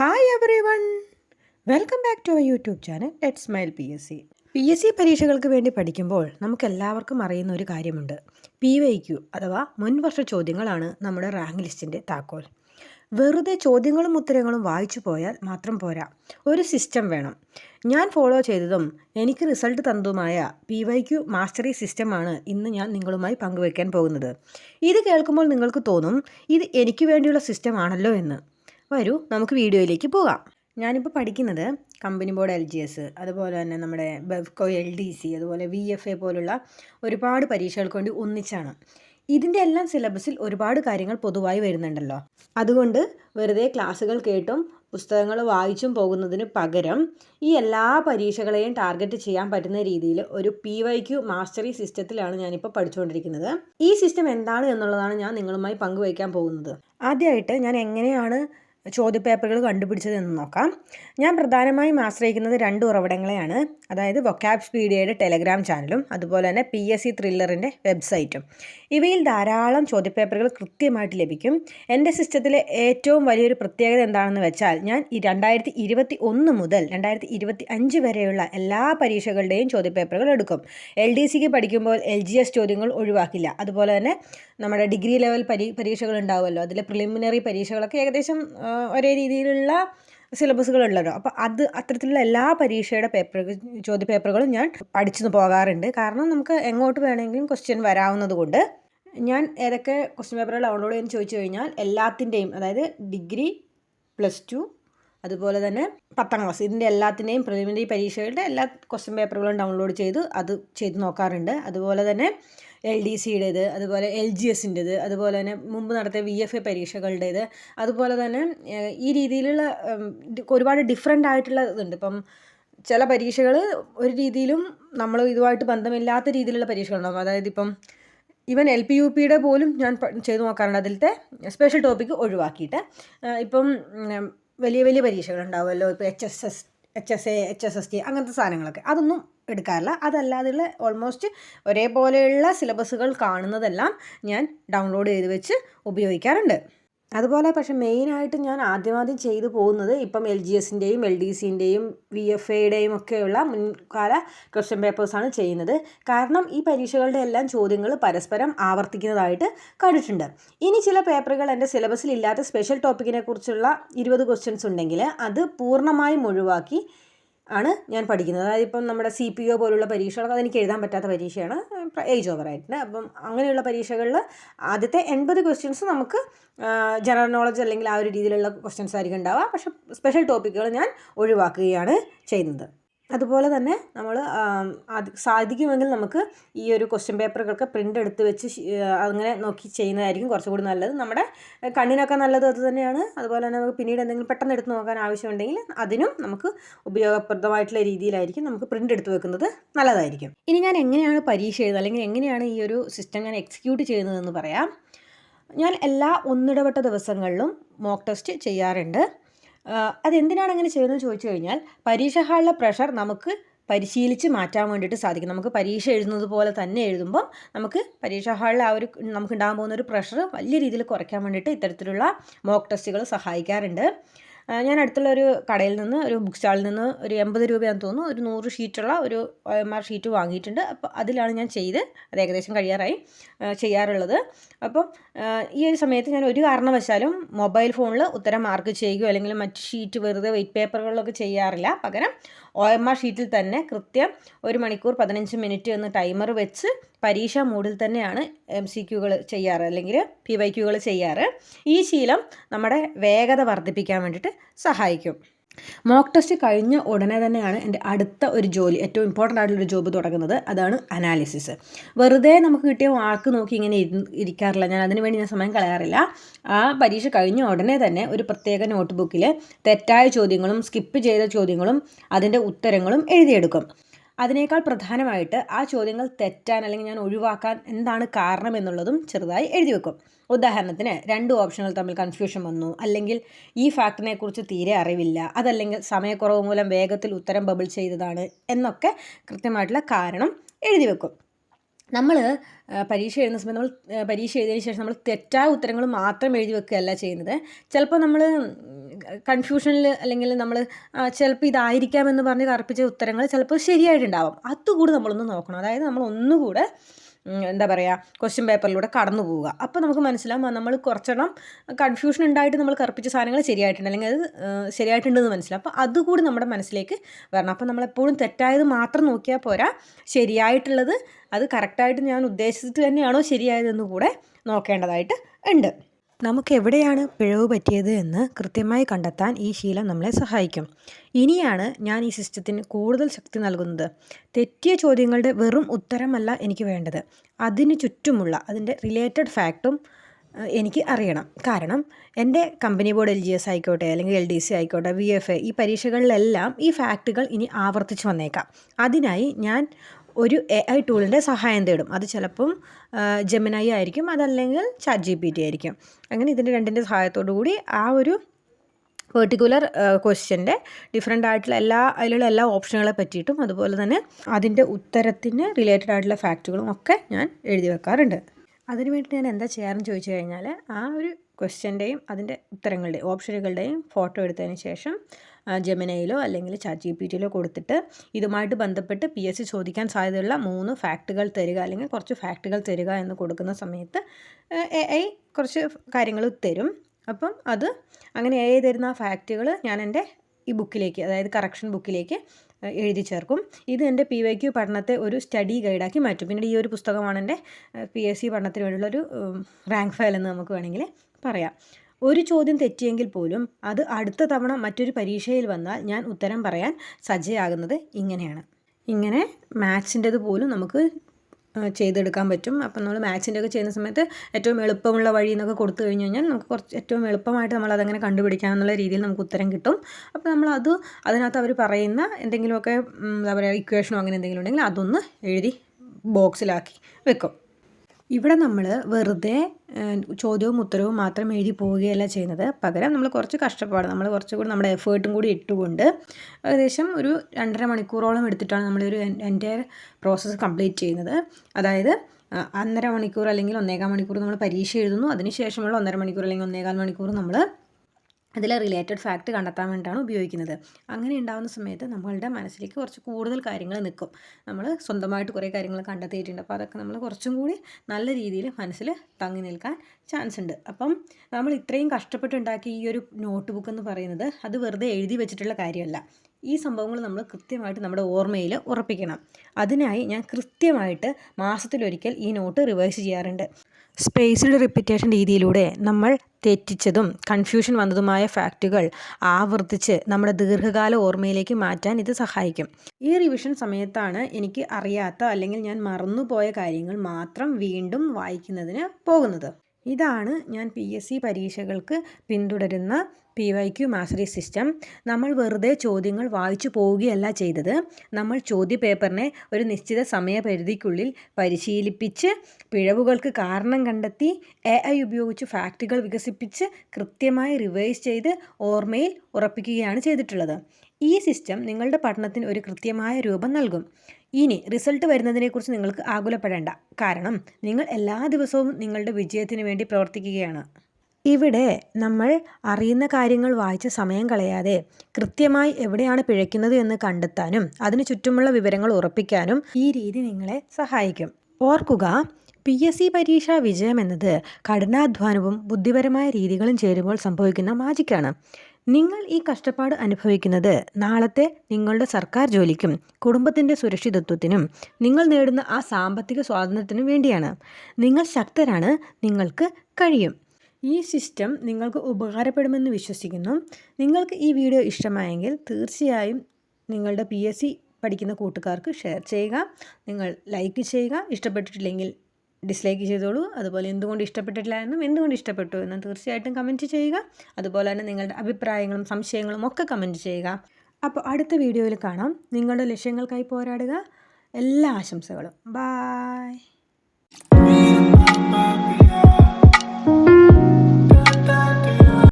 Hi everyone welcome back to our YouTube channel let smile P S C P S C പരീക്ഷകൾക്ക് വേണ്ടി പഠിക്കുമ്പോൾ നമുക്ക് എല്ലാവർക്കും അറിയുന്ന ഒരു കാര്യമുണ്ട്. പി വൈ ക്യു അഥവാ മുൻവർഷ ചോദ്യങ്ങളാണ് നമ്മുടെ റാങ്ക് ലിസ്റ്റിന്റെ താക്കോൽ. വെറുതെ ചോദ്യങ്ങളും ഉത്തരങ്ങളും വായിച്ചു പോയാൽ മാത്രം പോരാ. ഒരു സിസ്റ്റം വേണം. ഞാൻ ഫോളോ ചെയ്തതും എനിക്ക് റിസൾട്ട് തന്നതുമായ പി വൈ ക്യു മാസ്റ്ററി സിസ്റ്റമാണ് ഇന്ന് ഞാൻ നിങ്ങളുമായി പങ്കുവയ്ക്കാൻ പോകുന്നത്. ഇത് കേൾക്കുമ്പോൾ നിങ്ങൾക്ക് തോന്നും ഇത് എനിക്ക് വേണ്ടിയുള്ള സിസ്റ്റം ആണല്ലോ എന്ന്. വരൂ നമുക്ക് വീഡിയോയിലേക്ക് പോകാം. ഞാനിപ്പോൾ പഠിക്കുന്നത് company board L G S അതുപോലെ തന്നെ നമ്മുടെ ബെവ്കോ എൽ ഡി സി അതുപോലെ വി എഫ് എ പോലുള്ള ഒരുപാട് പരീക്ഷകൾക്ക് വേണ്ടി ഒന്നിച്ചാണ്. ഇതിന്റെ എല്ലാം സിലബസിൽ ഒരുപാട് കാര്യങ്ങൾ പൊതുവായി വരുന്നുണ്ടല്ലോ. അതുകൊണ്ട് വെറുതെ ക്ലാസ്സുകൾ കേട്ടും പുസ്തകങ്ങൾ വായിച്ചും പോകുന്നതിന് പകരം ഈ എല്ലാ പരീക്ഷകളെയും ടാർഗറ്റ് ചെയ്യാൻ പറ്റുന്ന രീതിയിൽ ഒരു പി വൈ ക്യു മാസ്റ്ററി സിസ്റ്റത്തിലാണ് ഞാനിപ്പോൾ പഠിച്ചുകൊണ്ടിരിക്കുന്നത്. ഈ സിസ്റ്റം എന്താണ് എന്നുള്ളതാണ് ഞാൻ നിങ്ങളുമായി പങ്കുവയ്ക്കാൻ പോകുന്നത്. ആദ്യമായിട്ട് ഞാൻ എങ്ങനെയാണ് ചോദ്യപേപ്പറുകൾ കണ്ടുപിടിച്ചതെന്ന് നോക്കാം. ഞാൻ പ്രധാനമായും ആശ്രയിക്കുന്നത് രണ്ട് ഉറവിടങ്ങളെയാണ്. അതായത് വൊക്കാബ് സ്പീഡിയയുടെ ടെലഗ്രാം ചാനലും അതുപോലെ തന്നെ പി എസ് സി ത്രില്ലറിന്റെ വെബ്സൈറ്റും ഇവയിൽ ധാരാളം ചോദ്യപേപ്പറുകൾ കൃത്യമായിട്ട് ലഭിക്കും. എന്റെ സിസ്റ്റത്തിലെ ഏറ്റവും വലിയൊരു പ്രത്യേകത എന്താണെന്ന് വെച്ചാൽ ഞാൻ ഈ രണ്ടായിരത്തി ഇരുപത്തി ഒന്ന് മുതൽ രണ്ടായിരത്തി ഇരുപത്തി അഞ്ച് വരെയുള്ള എല്ലാ പരീക്ഷകളുടെയും ചോദ്യപേപ്പറുകൾ എടുക്കും. എൽ ഡി സിക്ക് പഠിക്കുമ്പോൾ എൽ ജി എസ് ചോദ്യങ്ങൾ ഒഴിവാക്കില്ല. അതുപോലെ തന്നെ നമ്മുടെ ഡിഗ്രി ലെവൽ പരീ പരീക്ഷകൾ ഉണ്ടാവുമല്ലോ. അതിലെ പ്രിലിമിനറി പരീക്ഷകളൊക്കെ ഏകദേശം ഒരേ രീതിയിലുള്ള സിലബസുകളുണ്ടല്ലോ അപ്പോൾ അത് അത്തരത്തിലുള്ള എല്ലാ പരീക്ഷയുടെ പേപ്പർ ചോദ്യ പേപ്പറുകളും ഞാൻ പഠിച്ചു പോകാറുണ്ട്. കാരണം നമുക്ക് എങ്ങോട്ട് വേണമെങ്കിലും ക്വസ്റ്റ്യൻ വരാവുന്നത് കൊണ്ട് ഞാൻ ഏതൊക്കെ ക്വസ്റ്റ്യൻ പേപ്പറുകൾ ഡൗൺലോഡ് ചെയ്യാൻ ചോദിച്ചു കഴിഞ്ഞാൽ എല്ലാത്തിന്റെയും അതായത് ഡിഗ്രി പ്ലസ് ടു അതുപോലെ തന്നെ പത്താം ക്ലാസ് ഇതിന്റെ എല്ലാത്തിന്റെയും പ്രിലിമിനറി പരീക്ഷകളുടെ എല്ലാ ക്വസ്റ്റ്യൻ പേപ്പറുകളും ഡൗൺലോഡ് ചെയ്ത് അത് ചെയ്ത് നോക്കാറുണ്ട്. അതുപോലെ തന്നെ എൽ ഡി സിയുടേത് അതുപോലെ എൽ ജി എസിന്റെത് അതുപോലെ തന്നെ മുമ്പ് നടത്തിയ വി എഫ് എ പരീക്ഷകളുടേത് അതുപോലെ തന്നെ ഈ രീതിയിലുള്ള ഒരുപാട് ഡിഫറെന്റ് ആയിട്ടുള്ള ഇതുണ്ട്. ഇപ്പം ചില പരീക്ഷകൾ ഒരു രീതിയിലും നമ്മൾ ഇതുമായിട്ട് ബന്ധമില്ലാത്ത രീതിയിലുള്ള പരീക്ഷകളുണ്ടാകും അതായത് ഇപ്പം ഈവൻ എൽ പി യു പിയുടെ പോലും ഞാൻ ചെയ്തു നോക്കാറുണ്ട്. അതിലത്തെ സ്പെഷ്യൽ ടോപ്പിക്ക് ഒഴിവാക്കിയിട്ട് ഇപ്പം വലിയ വലിയ പരീക്ഷകളുണ്ടാവുമല്ലോ. ഇപ്പോൾ H S S H S A H S S T അങ്ങനത്തെ സാധനങ്ങളൊക്കെ. അതൊന്നും എടുക്കാറില്ല. അതല്ലാതെയുള്ള ഓൾമോസ്റ്റ് ഒരേപോലെയുള്ള സിലബസുകൾ കാണുന്നതെല്ലാം ഞാൻ ഡൗൺലോഡ് ചെയ്ത് വെച്ച് ഉപയോഗിക്കാറുണ്ട്. അതുപോലെ പക്ഷേ മെയിനായിട്ട് ഞാൻ ആദ്യമാദ്യം ചെയ്തു പോകുന്നത് ഇപ്പം എൽ ജി എസിന്റെയും എൽ ഡി സിന്റെയും വി എഫ് എയുടെയും ഒക്കെയുള്ള മുൻകാല ക്വസ്റ്റ്യൻ പേപ്പേഴ്സാണ് ചെയ്യുന്നത്. കാരണം ഈ പരീക്ഷകളുടെ എല്ലാം ചോദ്യങ്ങൾ പരസ്പരം ആവർത്തിക്കുന്നതായിട്ട് കണ്ടിട്ടുണ്ട്. ഇനി ചില പേപ്പറുകൾ എന്റെ സിലബസിൽ ഇല്ലാത്ത സ്പെഷ്യൽ ടോപ്പിക്കിനെ കുറിച്ചുള്ള ഇരുപത് ക്വസ്റ്റ്യൻസ് ഉണ്ടെങ്കിൽ അത് പൂർണമായും ഒഴിവാക്കി ആണ് ഞാൻ പഠിക്കുന്നത്. അതായത് ഇപ്പം നമ്മുടെ സി പി ഒ പോലുള്ള പരീക്ഷകളൊക്കെ അതെനിക്ക് എഴുതാൻ പറ്റാത്ത പരീക്ഷയാണ് ഏജ് ഓവർ ആയിട്ടുണ്ട്. അപ്പം അങ്ങനെയുള്ള പരീക്ഷകളിൽ ആദ്യത്തെ എൺപത് ക്വസ്റ്റ്യൻസ് നമുക്ക് ജനറൽ നോളജ് അല്ലെങ്കിൽ ആ ഒരു രീതിയിലുള്ള ക്വസ്റ്റ്യൻസ് ആയിരിക്കും ഉണ്ടാവുക. പക്ഷേ സ്പെഷ്യൽ ടോപ്പിക്കുകൾ ഞാൻ ഒഴിവാക്കുകയാണ് ചെയ്യുന്നത്. അതുപോലെ തന്നെ നമ്മൾ സാധിക്കുമെങ്കിൽ നമുക്ക് ഈ ഒരു ക്വസ്റ്റ്യൻ പേപ്പറുകളൊക്കെ പ്രിന്റ് എടുത്ത് വെച്ച് അങ്ങനെ നോക്കി ചെയ്യുന്നതായിരിക്കും കുറച്ചുകൂടി നല്ലത്. നമ്മുടെ കണ്ണിനൊക്കെ നല്ലത് അത് തന്നെയാണ്. അതുപോലെ തന്നെ നമുക്ക് പിന്നീട് എന്തെങ്കിലും പെട്ടെന്ന് എടുത്ത് നോക്കാൻ ആവശ്യമുണ്ടെങ്കിൽ അതിനും നമുക്ക് ഉപയോഗപ്രദമായിട്ടുള്ള രീതിയിലായിരിക്കും നമുക്ക് പ്രിന്റ് എടുത്ത് വെക്കുന്നത് നല്ലതായിരിക്കും. ഇനി ഞാൻ എങ്ങനെയാണ് പരീക്ഷ എഴുതുന്നത്? അല്ലെങ്കിൽ എങ്ങനെയാണ് ഈ ഒരു സിസ്റ്റം ഞാൻ എക്സിക്യൂട്ട് ചെയ്യുന്നതെന്ന് പറയാം. ഞാൻ എല്ലാ ഒന്നിടവട്ട ദിവസങ്ങളിലും മോക്ക് ടെസ്റ്റ് ചെയ്യാറുണ്ട്. അതെന്തിനാണ് അങ്ങനെ ചെയ്യുന്നത് ചോദിച്ചു കഴിഞ്ഞാൽ പരീക്ഷ ഹാളിലെ പ്രഷർ നമുക്ക് പരിശീലിച്ച് മാറ്റാൻ വേണ്ടിയിട്ട് സാധിക്കും. നമുക്ക് പരീക്ഷ എഴുതുന്നത് പോലെ തന്നെ എഴുതുമ്പം നമുക്ക് പരീക്ഷാ ഹാളിൽ ആ ഒരു നമുക്ക് ഉണ്ടാകാൻ പോകുന്ന ഒരു പ്രഷർ വലിയ രീതിയിൽ കുറയ്ക്കാൻ വേണ്ടിയിട്ട് ഇത്തരത്തിലുള്ള മോക്ക് ടെസ്റ്റുകൾ സഹായിക്കാറുണ്ട്. ഞാൻ അടുത്തുള്ള ഒരു കടയിൽ നിന്ന് ഒരു ബുക്ക് സ്റ്റാളിൽ നിന്ന് ഒരു എൺപത് രൂപയാണെന്ന് തോന്നുന്നു. ഒരു നൂറ് ഷീറ്റുള്ള ഒരു ഒ എം ആർ ഷീറ്റ് വാങ്ങിയിട്ടുണ്ട്. അപ്പോൾ അതിലാണ് ഞാൻ ചെയ്ത് അത് ഏകദേശം കഴിയാറായി ചെയ്യാറുള്ളത്. അപ്പം ഈ ഒരു സമയത്ത് ഞാൻ ഒരു കാരണവശാലും മൊബൈൽ ഫോണിൽ ഉത്തരം മാർക്ക് ചെയ്യുകയോ അല്ലെങ്കിൽ മറ്റ് ഷീറ്റ് വെറുതെ വെയിറ്റ് പേപ്പറുകളിലൊക്കെ ചെയ്യാറില്ല. പകരം ഒ എം ആർ ഷീറ്റിൽ തന്നെ കൃത്യം ഒരു മണിക്കൂർ പതിനഞ്ച് മിനിറ്റ് എന്ന് ടൈമർ വെച്ച് പരീക്ഷാ മൂഡിൽ തന്നെയാണ് എം സി ക്യൂകൾ ചെയ്യാറ് അല്ലെങ്കിൽ പി വൈ ക്യൂകൾ ചെയ്യാറ്. ഈ ശീലം നമ്മുടെ വേഗത വർദ്ധിപ്പിക്കാൻ വേണ്ടിയിട്ട് സഹായിക്കും. മോക്ക് ടെസ്റ്റ് കഴിഞ്ഞ ഉടനെ തന്നെയാണ് എന്റെ അടുത്ത ഒരു ജോലി ഏറ്റവും ഇമ്പോർട്ടന്റ് ആയിട്ടുള്ളൊരു ജോബ് തുടങ്ങുന്നത്. അതാണ് അനാലിസിസ് വെറുതെ നമുക്ക് കിട്ടിയ മാർക്ക് നോക്കി ഇങ്ങനെ ഇരി- ഇരിക്കാറില്ല. ഞാൻ അതിന് വേണ്ടി ഞാൻ സമയം കളയാറില്ല. ആ പരീക്ഷ കഴിഞ്ഞ ഉടനെ തന്നെ ഒരു പ്രത്യേക നോട്ട് തെറ്റായ ചോദ്യങ്ങളും സ്കിപ്പ് ചെയ്ത ചോദ്യങ്ങളും അതിന്റെ ഉത്തരങ്ങളും എഴുതിയെടുക്കും. അതിനേക്കാൾ പ്രധാനമായിട്ട് ആ ചോദ്യങ്ങൾ തെറ്റാൻ അല്ലെങ്കിൽ ഞാൻ ഒഴിവാക്കാൻ എന്താണ് കാരണം എന്നുള്ളതും ചെറുതായി എഴുതി വെക്കും. ഉദാഹരണത്തിന് രണ്ട് ഓപ്ഷനുകൾ തമ്മിൽ കൺഫ്യൂഷൻ വന്നു. അല്ലെങ്കിൽ ഈ ഫാക്ടിനെ കുറിച്ച് തീരെ അറിവില്ല. അതല്ലെങ്കിൽ സമയക്കുറവ് മൂലം വേഗത്തിൽ ഉത്തരം ബബിൾ ചെയ്തതാണ് എന്നൊക്കെ കൃത്യമായിട്ടുള്ള കാരണം എഴുതി വെക്കും. നമ്മൾ പരീക്ഷ എഴുതുന്ന സമയത്ത് നമ്മൾ പരീക്ഷ എഴുതിയതിന് ശേഷം നമ്മൾ തെറ്റായ ഉത്തരങ്ങൾ മാത്രം എഴുതി വെക്കുകയല്ല ചെയ്യുന്നത്. ചിലപ്പോൾ നമ്മൾ കൺഫ്യൂഷനിൽ അല്ലെങ്കിൽ നമ്മൾ ചിലപ്പോൾ ഇതായിരിക്കാമെന്ന് പറഞ്ഞ് കറുപ്പിച്ച ഉത്തരങ്ങൾ ചിലപ്പോൾ ശരിയായിട്ടുണ്ടാവും. അതുകൂടി നമ്മളൊന്ന് നോക്കണം. അതായത് നമ്മൾ ഒന്നുകൂടെ എന്താ പറയുക ക്വസ്റ്റ്യൻ പേപ്പറിലൂടെ കടന്നു പോവുക. അപ്പോൾ നമുക്ക് മനസ്സിലാവും നമ്മൾ കുറച്ചെണ്ണം കൺഫ്യൂഷൻ ഉണ്ടായിട്ട് നമ്മൾ കറുപ്പിച്ച സാധനങ്ങൾ ശരിയായിട്ടുണ്ട് അല്ലെങ്കിൽ അത് ശരിയായിട്ടുണ്ടെന്ന് മനസ്സിലാവും. അപ്പോൾ അതുകൂടി നമ്മുടെ മനസ്സിലേക്ക് വരണം. അപ്പോൾ നമ്മളെപ്പോഴും തെറ്റായത് മാത്രം നോക്കിയാൽ പോരാ. ശരിയായിട്ടുള്ളത് അത് കറക്റ്റായിട്ട് ഞാൻ ഉദ്ദേശിച്ചിട്ട് തന്നെയാണോ ശരിയായതെന്ന് കൂടെ നോക്കേണ്ടതായിട്ട് ഉണ്ട്. നമുക്ക് എവിടെയാണ് പിഴവ് പറ്റിയത് എന്ന് കൃത്യമായി കണ്ടെത്താൻ ഈ ശീലം നമ്മളെ സഹായിക്കും. ഇനിയാണ് ഞാൻ ഈ സിസ്റ്റത്തിന് കൂടുതൽ ശക്തി നൽകുന്നത്. തെറ്റിയ ചോദ്യങ്ങളുടെ വെറും ഉത്തരമല്ല എനിക്ക് വേണ്ടത്. അതിന് ചുറ്റുമുള്ള അതിന്റെ റിലേറ്റഡ് ഫാക്റ്റും എനിക്ക് അറിയണം. കാരണം എന്റെ company board L G S ആയിക്കോട്ടെ അല്ലെങ്കിൽ എൽ ഡി സി ആയിക്കോട്ടെ വി എഫ് എ ഈ പരീക്ഷകളിലെല്ലാം ഈ ഫാക്റ്റുകൾ ഇനി ആവർത്തിച്ച് വന്നേക്കാം. അതിനായി ഞാൻ ഒരു എ ഐ ടൂളിന്റെ സഹായം തേടും. അത് ചിലപ്പം ജെമിനായി ആയിരിക്കും അതല്ലെങ്കിൽ ചാറ്റ് ജി പി ടി ആയിരിക്കും. അങ്ങനെ ഇതിന്റെ രണ്ടിന്റെ സഹായത്തോടു കൂടി ആ ഒരു പെർട്ടിക്കുലർ ക്വസ്റ്റ്യന്റെ ഡിഫറെന്റ് ആയിട്ടുള്ള എല്ലാ അതിലുള്ള എല്ലാ ഓപ്ഷനുകളെ പറ്റിയിട്ടും അതുപോലെ തന്നെ അതിന്റെ ഉത്തരത്തിന് റിലേറ്റഡ് ആയിട്ടുള്ള ഫാക്റ്റുകളും ഒക്കെ ഞാൻ എഴുതി വെക്കാറുണ്ട്. അതിനു വേണ്ടി ഞാൻ എന്താ ചെയ്യാറെന്ന് ചോദിച്ചു കഴിഞ്ഞാൽ ആ ഒരു ക്വസ്റ്റ്യന്റെയും അതിന്റെ ഉത്തരങ്ങളുടെയും ഓപ്ഷനുകളുടെയും ഫോട്ടോ എടുത്തതിന് ശേഷം ജെമിനയിലോ അല്ലെങ്കിൽ ചാറ്റ് ജി പി ടിയിലോ കൊടുത്തിട്ട് ഇതുമായിട്ട് ബന്ധപ്പെട്ട് പി എസ് സി ചോദിക്കാൻ സാധ്യതയുള്ള മൂന്ന് ഫാക്റ്റുകൾ തരിക അല്ലെങ്കിൽ കുറച്ച് ഫാക്റ്റുകൾ തരിക എന്ന് കൊടുക്കുന്ന സമയത്ത് എ ഐ കുറച്ച് കാര്യങ്ങൾ തരും. അപ്പം അത് അങ്ങനെ എ ഐ തരുന്ന ആ ഫാക്റ്റുകൾ ഞാൻ എന്റെ ഈ ബുക്കിലേക്ക് അതായത് കറക്ഷൻ ബുക്കിലേക്ക് എഴുതി ചേർക്കും. ഇത് എന്റെ പി വൈ ക്യു പഠനത്തെ ഒരു സ്റ്റഡി ഗൈഡാക്കി മാറ്റും. പിന്നീട് ഈ ഒരു പുസ്തകമാണ് എന്റെ പി എസ് സി പഠനത്തിന് വേണ്ടിയുള്ളൊരു റാങ്ക് ഫയൽ എന്ന് നമുക്ക് വേണമെങ്കിൽ പറയാം. ഒരു ചോദ്യം തെറ്റിയെങ്കിൽ പോലും അത് അടുത്ത തവണ മറ്റൊരു പരീക്ഷയിൽ വന്നാൽ ഞാൻ ഉത്തരം പറയാൻ സജ്ജയാകുന്നത് ഇങ്ങനെയാണ്. ഇങ്ങനെ മാത്സിന്റെത് പോലും നമുക്ക് ചെയ്തെടുക്കാൻ പറ്റും. അപ്പം നമ്മൾ മാത്സിന്റെ ഒക്കെ ചെയ്യുന്ന സമയത്ത് ഏറ്റവും എളുപ്പമുള്ള വഴി എന്നൊക്കെ കൊടുത്തു കഴിഞ്ഞ് കഴിഞ്ഞാൽ നമുക്ക് കുറച്ച് ഏറ്റവും എളുപ്പമായിട്ട് നമ്മൾ അതങ്ങനെ കണ്ടുപിടിക്കാം എന്നുള്ള രീതിയിൽ നമുക്ക് ഉത്തരം കിട്ടും. അപ്പോൾ നമ്മളത് അതിനകത്ത് അവർ പറയുന്ന എന്തെങ്കിലുമൊക്കെ എന്താ പറയുക ഇക്വേഷനോ അങ്ങനെ എന്തെങ്കിലും ഉണ്ടെങ്കിൽ അതൊന്ന് എഴുതി ബോക്സിലാക്കി വെക്കും. ഇവിടെ നമ്മൾ വെറുതെ ചോദ്യവും ഉത്തരവും മാത്രം എഴുതി പോവുകയല്ല ചെയ്യുന്നത്. പകരം നമ്മൾ കുറച്ച് കഷ്ടപ്പാട് നമ്മൾ കുറച്ചുകൂടി നമ്മുടെ എഫേർട്ടും കൂടി ഇട്ടുകൊണ്ട് ഏകദേശം ഒരു രണ്ടര മണിക്കൂറോളം എടുത്തിട്ടാണ് നമ്മളൊരു എന്റെ പ്രോസസ്സ് കംപ്ലീറ്റ് ചെയ്യുന്നത്. അതായത് അന്നര മണിക്കൂർ അല്ലെങ്കിൽ ഒന്നേകാൽ മണിക്കൂർ നമ്മൾ പരീക്ഷ എഴുതുന്നു. അതിനുശേഷമുള്ള ഒന്നര മണിക്കൂർ അല്ലെങ്കിൽ ഒന്നേകാൽ മണിക്കൂർ നമ്മൾ അതിലെ റിലേറ്റഡ് ഫാക്റ്റ് കണ്ടെത്താൻ വേണ്ടിയിട്ടാണ് ഉപയോഗിക്കുന്നത്. അങ്ങനെ ഉണ്ടാകുന്ന സമയത്ത് നമ്മളുടെ മനസ്സിലേക്ക് കുറച്ച് കൂടുതൽ കാര്യങ്ങൾ നിൽക്കും. നമ്മൾ സ്വന്തമായിട്ട് കുറേ കാര്യങ്ങൾ കണ്ടെത്തിയിട്ടുണ്ട്. അപ്പോൾ അതൊക്കെ നമ്മൾ കുറച്ചും കൂടി നല്ല രീതിയിൽ മനസ്സിൽ തങ്ങി നിൽക്കാൻ ചാൻസ് ഉണ്ട്. അപ്പം നമ്മൾ ഇത്രയും കഷ്ടപ്പെട്ടുണ്ടാക്കിയ ഈ ഒരു നോട്ട് ബുക്ക് എന്ന് പറയുന്നത് അത് വെറുതെ എഴുതി വെച്ചിട്ടുള്ള കാര്യമല്ല. ഈ സംഭവങ്ങൾ നമ്മൾ കൃത്യമായിട്ട് നമ്മുടെ ഓർമ്മയിൽ ഉറപ്പിക്കണം. അതിനായി ഞാൻ കൃത്യമായിട്ട് മാസത്തിലൊരിക്കൽ ഈ നോട്ട് റിവൈസ് ചെയ്യാറുണ്ട്. സ്പേസ്ഡ് റിപ്പീറ്റേഷൻ രീതിയിലൂടെ നമ്മൾ തെറ്റിച്ചതും കൺഫ്യൂഷൻ വന്നതുമായ ഫാക്റ്റുകൾ ആവർത്തിച്ച് നമ്മുടെ ദീർഘകാല ഓർമ്മയിലേക്ക് മാറ്റാൻ ഇത് സഹായിക്കും. ഈ റിവിഷൻ സമയത്താണ് എനിക്ക് അറിയാത്ത അല്ലെങ്കിൽ ഞാൻ മറന്നുപോയ കാര്യങ്ങൾ മാത്രം വീണ്ടും വായിക്കുന്നതിന് പോകുന്നത്. ഇതാണ് ഞാൻ പി എസ് സി പരീക്ഷകൾക്ക് പിന്തുടരുന്ന P Y Q mastery system നമ്മൾ വെറുതെ ചോദ്യങ്ങൾ വായിച്ചു പോവുകയല്ല ചെയ്തത്. നമ്മൾ ചോദ്യ പേപ്പറിനെ ഒരു നിശ്ചിത സമയപരിധിക്കുള്ളിൽ പരിശീലിപ്പിച്ച് പിഴവുകൾക്ക് കാരണം കണ്ടെത്തി എ ഐ ഉപയോഗിച്ച് ഫാക്റ്റുകൾ വികസിപ്പിച്ച് കൃത്യമായി റിവൈസ് ചെയ്ത് ഓർമ്മയിൽ ഉറപ്പിക്കുകയാണ് ചെയ്തിട്ടുള്ളത്. ഈ സിസ്റ്റം നിങ്ങളുടെ പഠനത്തിന് ഒരു കൃത്യമായ രൂപം നൽകും. ഇനി റിസൾട്ട് വരുന്നതിനെക്കുറിച്ച് നിങ്ങൾക്ക് ആകുലപ്പെടേണ്ട. കാരണം നിങ്ങൾ എല്ലാ ദിവസവും നിങ്ങളുടെ വിജയത്തിന് വേണ്ടി പ്രവർത്തിക്കുകയാണ്. ഇവിടെ നമ്മൾ അറിയുന്ന കാര്യങ്ങൾ വായിച്ച് സമയം കളയാതെ കൃത്യമായി എവിടെയാണ് പിഴയ്ക്കുന്നത് എന്ന് കണ്ടെത്താനും അതിന് ചുറ്റുമുള്ള വിവരങ്ങൾ ഉറപ്പിക്കാനും ഈ രീതി നിങ്ങളെ സഹായിക്കും. ഓർക്കുക പി എസ് സി പരീക്ഷാ വിജയം എന്നത് കഠിനാധ്വാനവും ബുദ്ധിപരമായ രീതികളും ചേരുമ്പോൾ സംഭവിക്കുന്ന മാജിക്കാണ് നിങ്ങൾ ഈ കഷ്ടപ്പാട് അനുഭവിക്കുന്നത് നാളത്തെ നിങ്ങളുടെ സർക്കാർ ജോലിക്കും കുടുംബത്തിന്റെ സുരക്ഷിതത്വത്തിനും നിങ്ങൾ നേടുന്ന ആ സാമ്പത്തിക സ്വാതന്ത്ര്യത്തിനും വേണ്ടിയാണ്. നിങ്ങൾ ശക്തരാണ് നിങ്ങൾക്ക് കഴിയും. ഈ സിസ്റ്റം നിങ്ങൾക്ക് ഉപകാരപ്പെടുമെന്ന് വിശ്വസിക്കുന്നു. നിങ്ങൾക്ക് ഈ വീഡിയോ ഇഷ്ടമായെങ്കിൽ തീർച്ചയായും നിങ്ങളുടെ പി എസ് സി പഠിക്കുന്ന കൂട്ടുകാർക്ക് ഷെയർ ചെയ്യുക. നിങ്ങൾ ലൈക്ക് ചെയ്യുക. ഇഷ്ടപ്പെട്ടിട്ടില്ലെങ്കിൽ ഡിസ്ലൈക്ക് ചെയ്തോളൂ. അതുപോലെ എന്തുകൊണ്ട് ഇഷ്ടപ്പെട്ടിട്ടില്ല എന്നും എന്തുകൊണ്ട് ഇഷ്ടപ്പെട്ടു എന്നും തീർച്ചയായിട്ടും കമന്റ് ചെയ്യുക. അതുപോലെ തന്നെ നിങ്ങളുടെ അഭിപ്രായങ്ങളും സംശയങ്ങളും ഒക്കെ കമന്റ് ചെയ്യുക. അപ്പോൾ അടുത്ത വീഡിയോയിൽ കാണാം. നിങ്ങളുടെ ലക്ഷ്യങ്ങൾക്കായി പോരാടുക. എല്ലാ ആശംസകളും. ബായ്